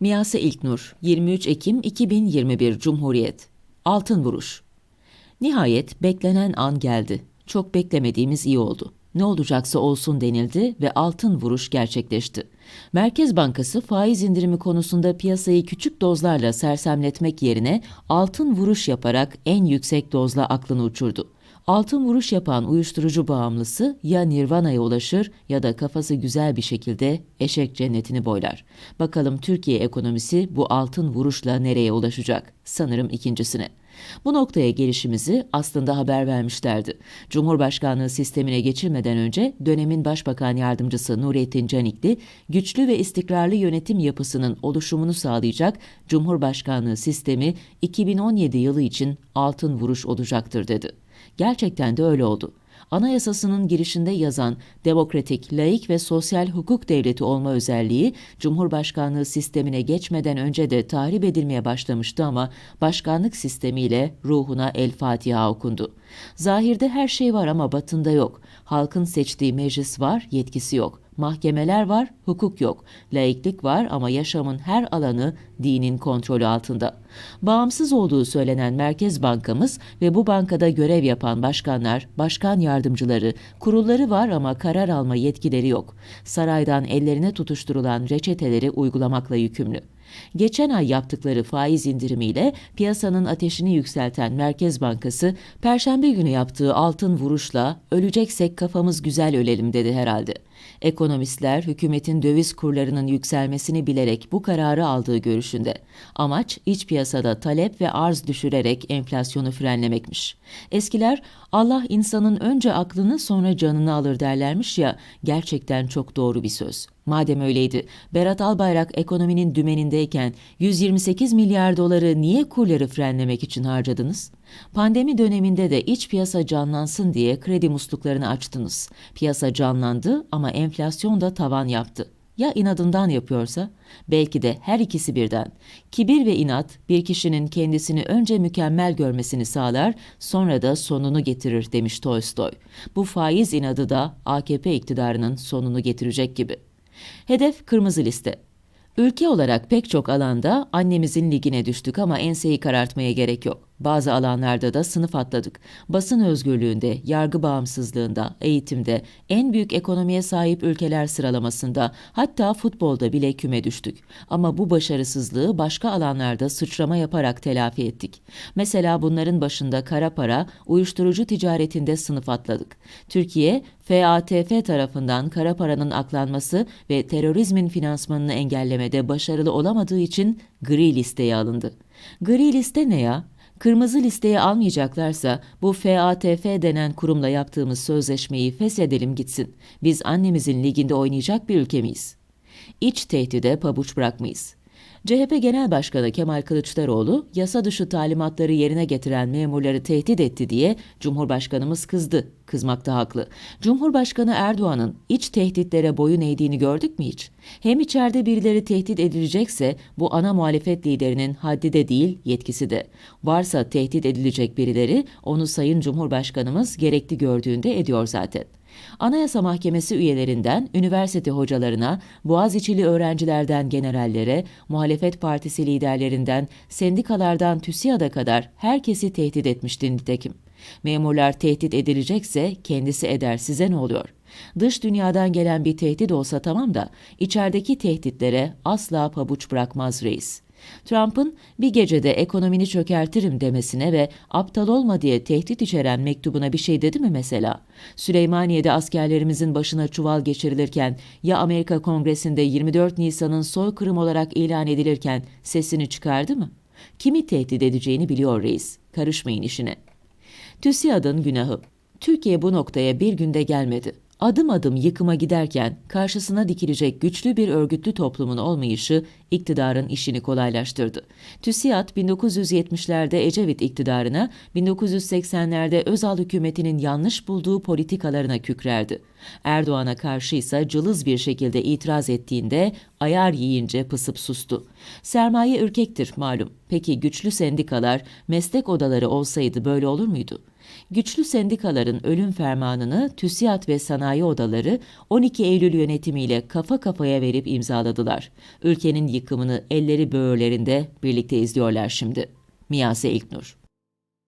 Miyase İlknur, 23 Ekim 2021 Cumhuriyet. Altın vuruş. Nihayet beklenen an geldi. Çok beklemediğimiz iyi oldu. Ne olacaksa olsun denildi ve altın vuruş gerçekleşti. Merkez Bankası faiz indirimi konusunda piyasayı küçük dozlarla sersemletmek yerine altın vuruş yaparak en yüksek dozla aklını uçurdu. Altın vuruş yapan uyuşturucu bağımlısı ya Nirvana'ya ulaşır ya da kafası güzel bir şekilde eşek cennetini boylar. Bakalım Türkiye ekonomisi bu altın vuruşla nereye ulaşacak? Sanırım ikincisine. Bu noktaya gelişimizi aslında haber vermişlerdi. Cumhurbaşkanlığı sistemine geçilmeden önce dönemin Başbakan Yardımcısı Nurettin Canikli, güçlü ve istikrarlı yönetim yapısının oluşumunu sağlayacak Cumhurbaşkanlığı sistemi 2017 yılı için altın vuruş olacaktır dedi. Gerçekten de öyle oldu. Anayasasının girişinde yazan demokratik, laik ve sosyal hukuk devleti olma özelliği Cumhurbaşkanlığı sistemine geçmeden önce de tahrip edilmeye başlamıştı ama başkanlık sistemiyle ruhuna El Fatiha okundu. Zahirde her şey var ama batında yok. Halkın seçtiği meclis var, yetkisi yok. Mahkemeler var, hukuk yok. Laiklik var ama yaşamın her alanı dinin kontrolü altında. Bağımsız olduğu söylenen Merkez Bankamız ve bu bankada görev yapan başkanlar, başkan yardımcıları, kurulları var ama karar alma yetkileri yok. Saraydan ellerine tutuşturulan reçeteleri uygulamakla yükümlü. Geçen ay yaptıkları faiz indirimiyle piyasanın ateşini yükselten Merkez Bankası, Perşembe günü yaptığı altın vuruşla öleceksek kafamız güzel ölelim dedi herhalde. Ekonomistler hükümetin döviz kurlarının yükselmesini bilerek bu kararı aldığı görüşünde. Amaç iç piyasada talep ve arz düşürerek enflasyonu frenlemekmiş. Eskiler Allah insanın önce aklını sonra canını alır derlermiş ya gerçekten çok doğru bir söz. Madem öyleydi, Berat Albayrak ekonominin dümenindeyken 128 milyar doları niye kurları frenlemek için harcadınız? Pandemi döneminde de iç piyasa canlansın diye kredi musluklarını açtınız. Piyasa canlandı ama enflasyon da tavan yaptı. Ya inadından yapıyorsa? Belki de her ikisi birden. Kibir ve inat bir kişinin kendisini önce mükemmel görmesini sağlar, sonra da sonunu getirir demiş Tolstoy. Bu faiz inadı da AKP iktidarının sonunu getirecek gibi. Hedef kırmızı liste. Ülke olarak pek çok alanda annemizin ligine düştük ama enseyi karartmaya gerek yok. Bazı alanlarda da sınıf atladık. Basın özgürlüğünde, yargı bağımsızlığında, eğitimde, en büyük ekonomiye sahip ülkeler sıralamasında, hatta futbolda bile küme düştük. Ama bu başarısızlığı başka alanlarda sıçrama yaparak telafi ettik. Mesela bunların başında kara para, uyuşturucu ticaretinde sınıf atladık. Türkiye, FATF tarafından kara paranın aklanması ve terörizmin finansmanını engellemede başarılı olamadığı için gri listeye alındı. Gri liste ne ya? Kırmızı listeye almayacaklarsa bu FATF denen kurumla yaptığımız sözleşmeyi feshedelim gitsin. Biz annemizin liginde oynayacak bir ülke miyiz? İç tehdide pabuç bırakmayız. CHP Genel Başkanı Kemal Kılıçdaroğlu, yasa dışı talimatları yerine getiren memurları tehdit etti diye Cumhurbaşkanımız kızdı. Kızmakta haklı. Cumhurbaşkanı Erdoğan'ın iç tehditlere boyun eğdiğini gördük mü hiç? Hem içeride birileri tehdit edilecekse bu ana muhalefet liderinin haddi de değil, yetkisi de. Varsa tehdit edilecek birileri onu Sayın Cumhurbaşkanımız gerekli gördüğünde ediyor zaten. Anayasa Mahkemesi üyelerinden üniversite hocalarına, Boğaziçi'li öğrencilerden generallere, muhalefet partisi liderlerinden, sendikalardan TÜSİAD'a kadar herkesi tehdit etmişti nitekim. Memurlar tehdit edilecekse kendisi eder size ne oluyor? Dış dünyadan gelen bir tehdit olsa tamam da içerideki tehditlere asla pabuç bırakmaz reis.'' Trump'ın bir gecede ekonomini çökertirim demesine ve aptal olma diye tehdit içeren mektubuna bir şey dedi mi mesela? Süleymaniye'de askerlerimizin başına çuval geçirilirken ya Amerika Kongresi'nde 24 Nisan'ın soykırım olarak ilan edilirken sesini çıkardı mı? Kimi tehdit edeceğini biliyor reis. Karışmayın işine. TÜSİAD'ın günahı. Türkiye bu noktaya bir günde gelmedi adım adım yıkıma giderken karşısına dikilecek güçlü bir örgütlü toplumun olmayışı iktidarın işini kolaylaştırdı. TÜSİAD 1970'lerde Ecevit iktidarına, 1980'lerde Özal hükümetinin yanlış bulduğu politikalarına kükrerdi. Erdoğan'a karşı ise cılız bir şekilde itiraz ettiğinde ayar yiyince pısıp sustu. Sermaye ürkektir malum. Peki güçlü sendikalar, meslek odaları olsaydı böyle olur muydu? Güçlü sendikaların ölüm fermanını TÜSİAD ve sanayi odaları 12 Eylül yönetimiyle kafa kafaya verip imzaladılar. Ülkenin yıkımını elleri böğürlerinde birlikte izliyorlar şimdi. Miyase İlknur